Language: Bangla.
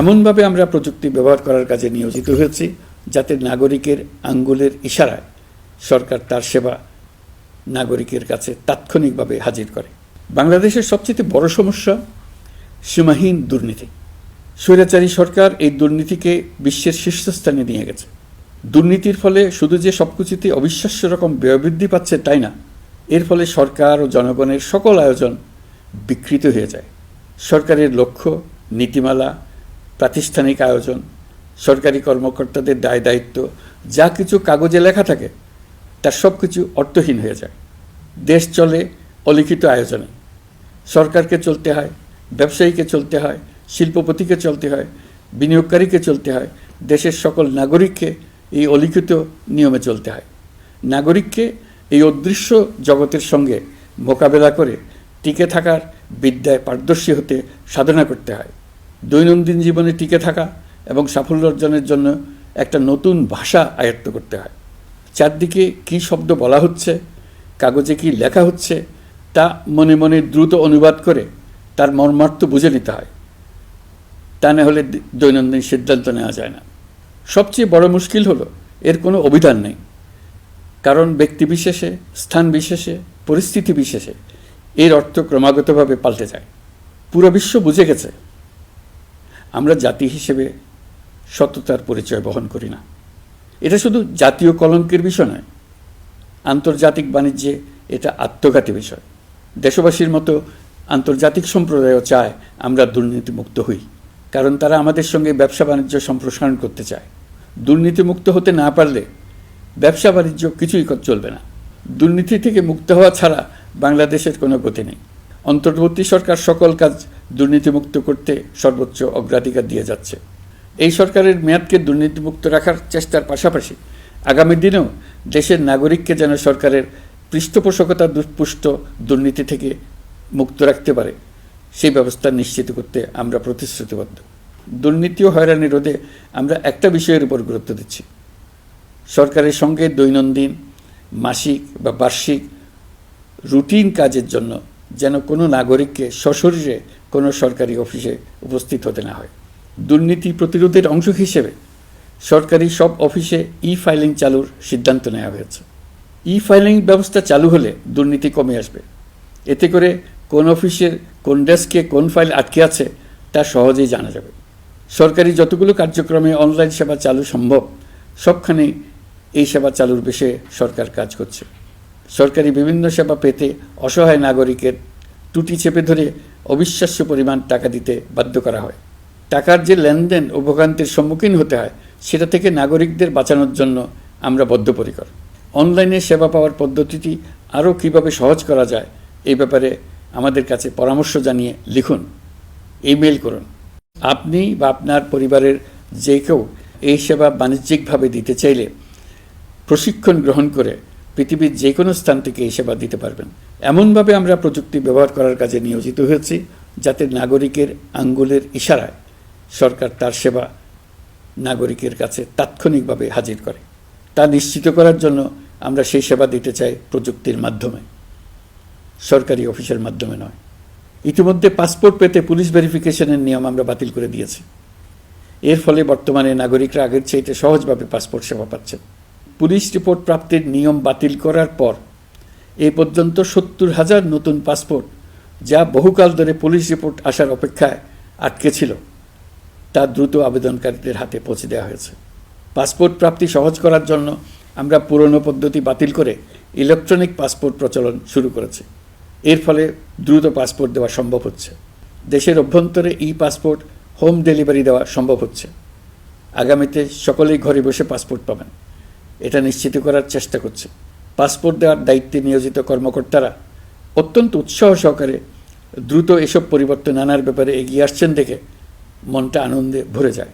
এমনভাবে আমরা প্রযুক্তি ব্যবহার করার কাজে নিয়োজিত হয়েছি যাতে নাগরিকের আঙ্গুলের ইশারায় সরকার তার সেবা নাগরিকের কাছে তাৎক্ষণিকভাবে হাজির করে। বাংলাদেশের সবচেয়ে বড় সমস্যা সীমাহীন দুর্নীতি। স্বৈরাচারী সরকার এই দুর্নীতিকে বিশ্বের শীর্ষস্থানে নিয়ে গেছে। দুর্নীতির ফলে শুধু যে সবকিছুতে অবিশ্বাস্য রকম ব্যয়বৃদ্ধি পাচ্ছে তাই না, এর ফলে সরকার ও জনগণের সকল আয়োজন বিকৃত হয়ে যায়। সরকারের লক্ষ্য, নীতিমালা প্রাতিষ্ঠানিক আয়োজন, সরকারি কর্মকর্তাদের দায় দায়িত্ব, যা কিছু কাগজে লেখা থাকে তার সব কিছু অর্থহীন হয়ে যায়। দেশ চলে অলিখিত আয়োজনে। সরকারকে চলতে হয়, ব্যবসায়ীকে চলতে হয়, শিল্পপতিকে চলতে হয়, বিনিয়োগকারীকে চলতে হয়, দেশের সকল নাগরিককে এই অলিখিত নিয়মে চলতে হয়। নাগরিককে এই অদৃশ্য জগতের সঙ্গে মোকাবেলা করে টিকে থাকার বিদ্যায় পারদর্শী হতে সাধনা করতে হয়। দৈনন্দিন জীবনে টিকে থাকা এবং সাফল্য অর্জনের জন্য একটা নতুন ভাষা আয়ত্ত করতে হয়। চারদিকে কী শব্দ বলা হচ্ছে, কাগজে কি লেখা হচ্ছে, তা মনে মনে দ্রুত অনুবাদ করে তার মর্মার্থ বুঝে নিতে হয়। তা না হলে দৈনন্দিন সিদ্ধান্ত নেওয়া যায় না। সবচেয়ে বড় মুশকিল হলো, এর কোনো অভিধান নেই। কারণ ব্যক্তি বিশেষে, স্থান বিশেষে, পরিস্থিতি বিশেষে এর অর্থ ক্রমাগতভাবে পাল্টে যায়। পুরো বিশ্ব বুঝে গেছে। আমরা জাতি হিসেবে সততার পরিচয় বহন করি না। এটা শুধু জাতীয় কলঙ্কের বিষয় নয়, আন্তর্জাতিক বাণিজ্যে এটা আত্মঘাতী বিষয়। দেশবাসীর মতো আন্তর্জাতিক সম্প্রদায়ও চায় আমরা দুর্নীতিমুক্ত হই, কারণ তারা আমাদের সঙ্গে ব্যবসা বাণিজ্য সম্প্রসারণ করতে চায়। দুর্নীতিমুক্ত হতে না পারলে ব্যবসা বাণিজ্য কিছুই চলবে না। দুর্নীতি থেকে মুক্ত হওয়া ছাড়া বাংলাদেশের কোনো গতি নেই। অন্তর্বর্তী সরকার সকল কাজ দুর্নীতিমুক্ত করতে সর্বোচ্চ অগ্রাধিকার দিয়ে যাচ্ছে। এই সরকারের মেয়াদকে দুর্নীতিমুক্ত রাখার চেষ্টার পাশাপাশি আগামী দিনেও দেশের নাগরিককে যেন সরকারের পৃষ্ঠপোষকতা দুষ্পুষ্ট দুর্নীতি থেকে মুক্ত রাখতে পারে, সেই ব্যবস্থা নিশ্চিত করতে আমরা প্রতিশ্রুতিবদ্ধ। দুর্নীতি ও হয়রানি রোধে আমরা একটা বিষয়ের উপর গুরুত্ব দিচ্ছি। সরকারের সঙ্গে দৈনন্দিন মাসিক বা বার্ষিক রুটিন কাজের জন্য যেন কোনো নাগরিককে সশরীরে, কোনো সরকারি অফিসে উপস্থিত হতে না হয়। দুর্নীতি প্রতিরোধের অংশ হিসেবে সরকারি সব অফিসে ই ফাইলিং চালুর সিদ্ধান্ত নেওয়া হয়েছে। ই ফাইলিং ব্যবস্থা চালু হলে দুর্নীতি কমে আসবে। এতে করে কোন অফিসের, কোন ডেস্কে কোন ফাইল আটকে আছে, তা সহজেই জানা যাবে। সরকারি যতগুলো কার্যক্রমে অনলাইন সেবা চালু সম্ভব, সবখানেই এই সেবা চালুর বিষয়ে সরকার কাজ করছে। সরকারি বিভিন্ন সেবা পেতে অসহায় নাগরিকের টুটি চেপে ধরে অবিশ্বাস্য পরিমাণ টাকা দিতে বাধ্য করা হয়। টাকার যে লেনদেন ও ভোগান্তির সম্মুখীন হতে হয়, সেটা থেকে নাগরিকদের বাঁচানোর জন্য আমরা বদ্ধপরিকর। অনলাইনে সেবা পাওয়ার পদ্ধতিটি আরও কীভাবে সহজ করা যায় এই ব্যাপারে আমাদের কাছে পরামর্শ জানিয়ে লিখুন। ইমেল করুন। আপনি বা আপনার পরিবারের যে কেউ এই সেবা বাণিজ্যিকভাবে দিতে চাইলে প্রশিক্ষণ গ্রহণ করে পৃথিবীর যে কোনো স্থান থেকে এই সেবা দিতে পারবেন। এমনভাবে আমরা প্রযুক্তি ব্যবহার করার কাজে নিয়োজিত হয়েছি, যাতে নাগরিকের আঙ্গুলের ইশারায় সরকার তার সেবা নাগরিকের কাছে তাৎক্ষণিকভাবে হাজির করে। তা নিশ্চিত করার জন্য আমরা সেই সেবা দিতে চাই প্রযুক্তির মাধ্যমে। সরকারি অফিসের মাধ্যমে নয়। ইতিমধ্যে পাসপোর্ট পেতে পুলিশ ভেরিফিকেশনের নিয়ম আমরা বাতিল করে দিয়েছি। এর ফলে বর্তমানে নাগরিকরা আগের চাইতে সহজভাবে পাসপোর্ট সেবা পাচ্ছেন। পুলিশ রিপোর্ট প্রাপ্তির নিয়ম বাতিল করার পর এ পর্যন্ত সত্তর হাজার নতুন পাসপোর্ট, যা বহুকাল ধরে পুলিশ রিপোর্ট আসার অপেক্ষায় আটকে ছিল, তা দ্রুত আবেদনকারীদের হাতে পৌঁছে দেওয়া হয়েছে। পাসপোর্ট প্রাপ্তি সহজ করার জন্য আমরা পুরনো পদ্ধতি বাতিল করে ইলেকট্রনিক পাসপোর্ট প্রচলন শুরু করেছি। এর ফলে দ্রুত পাসপোর্ট দেওয়া সম্ভব হচ্ছে। দেশের অভ্যন্তরে ই পাসপোর্ট হোম ডেলিভারি দেওয়া সম্ভব হচ্ছে। আগামীতে সকলেই ঘরে বসে পাসপোর্ট পাবেন। এটা নিশ্চিত করার চেষ্টা করছে। পাসপোর্ট দেওয়ার দায়িত্বে নিয়োজিত কর্মকর্তারা অত্যন্ত উৎসাহ সহকারে দ্রুত এসব পরিবর্তন আনার ব্যাপারে এগিয়ে আসছেন দেখে মনটা আনন্দে ভরে যায়।